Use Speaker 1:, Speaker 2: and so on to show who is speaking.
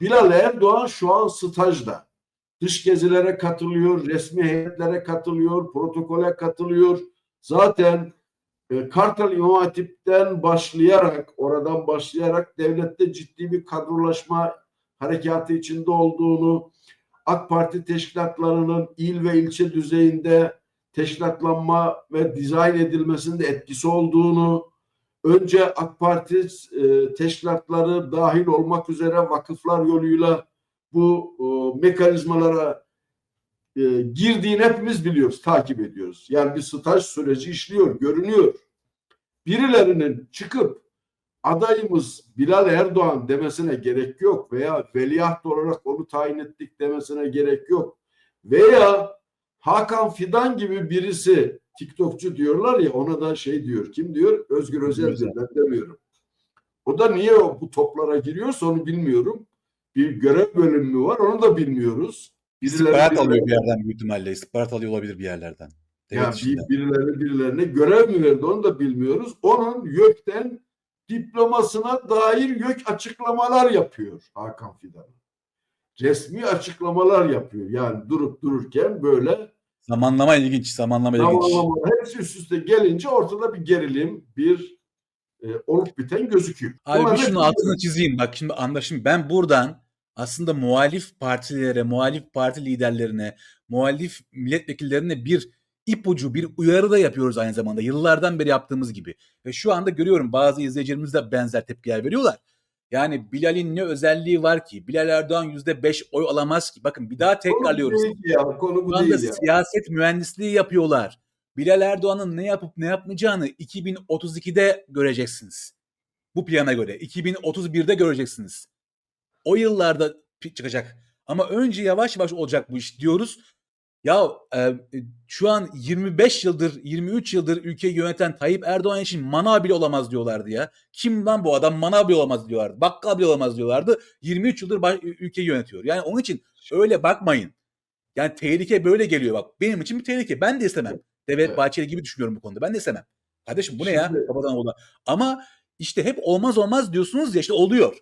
Speaker 1: Bilal Erdoğan şu an stajda. Dış gezilere katılıyor, resmi heyetlere katılıyor, protokole katılıyor. Zaten e, Kartal İmam Hatip'ten başlayarak, oradan başlayarak devlette ciddi bir kadrolaşma harekatı içinde olduğunu, AK Parti teşkilatlarının il ve ilçe düzeyinde teşkilatlanma ve dizayn edilmesinde etkisi olduğunu, önce AK Parti e, teşkilatları dahil olmak üzere vakıflar yoluyla bu e, mekanizmalara e, girdiğini hepimiz biliyoruz, takip ediyoruz. Yani bir staj süreci işliyor, görünüyor. Birilerinin çıkıp adayımız Bilal Erdoğan demesine gerek yok veya veliaht olarak onu tayin ettik demesine gerek yok. Veya Hakan Fidan gibi birisi TikTokçu diyorlar ya ona da şey diyor. Kim diyor? Özgür Özel diyor. Ben demiyorum. O da niye o, bu toplara giriyorsa onu bilmiyorum. Bir görev bölümü var onu da bilmiyoruz.
Speaker 2: İstihbarat
Speaker 1: Birileri-
Speaker 2: alıyor bir yerden büyük ihtimalle. İstihbarat alıyor olabilir bir yerlerden. Devlet
Speaker 1: Ya
Speaker 2: içinde.
Speaker 1: bir, birileri birilerine görev mi verdi onu da bilmiyoruz. Onun YÖK'ten diplomasına dair YÖK açıklamalar yapıyor Hakan Fidan. Resmi açıklamalar yapıyor. Yani durup dururken böyle
Speaker 2: Zamanlama ilginç. Zamanlama ilginç.
Speaker 1: zamanlamalar hepsi üst üste gelince ortada bir gerilim, bir e, olup biten gözüküyor.
Speaker 2: Abi
Speaker 1: Bunlar
Speaker 2: bir şunu
Speaker 1: hep-
Speaker 2: altını çizeyim. Bak şimdi anlaşım. Ben buradan aslında muhalif partilere, muhalif parti liderlerine, muhalif milletvekillerine bir ipucu, bir uyarı da yapıyoruz aynı zamanda. Yıllardan beri yaptığımız gibi. Ve şu anda görüyorum bazı izleyicilerimiz de benzer tepkiler veriyorlar. Yani Bilal'in ne özelliği var ki? Bilal Erdoğan yüzde beş oy alamaz ki. Bakın bir daha
Speaker 1: Konu bu
Speaker 2: tekrarlıyoruz.
Speaker 1: değil ki ya, konu bu
Speaker 2: Şu anda
Speaker 1: değil ya.
Speaker 2: siyaset mühendisliği yapıyorlar. Bilal Erdoğan'ın ne yapıp ne yapmayacağını 2032'de göreceksiniz. Bu plana göre. 2031'de göreceksiniz. O yıllarda çıkacak. Ama önce yavaş yavaş olacak bu iş diyoruz. Ya e, şu an 25 yıldır, 23 yıldır ülkeyi yöneten Tayyip Erdoğan için manav bile olamaz diyorlardı ya. Kim lan bu adam manav bile olamaz diyorlardı. Bakkal bile olamaz diyorlardı. 23 yıldır baş- ülkeyi yönetiyor. Yani onun için öyle bakmayın. Yani tehlike böyle geliyor bak. Benim için bir tehlike. Ben de istemem. Devlet
Speaker 1: Evet.
Speaker 2: Bahçeli gibi düşünüyorum bu konuda. Ben de istemem. Kardeşim bu ne ya?
Speaker 1: Şimdi-
Speaker 2: Babadan oğula. Ama işte hep olmaz olmaz diyorsunuz ya işte oluyor.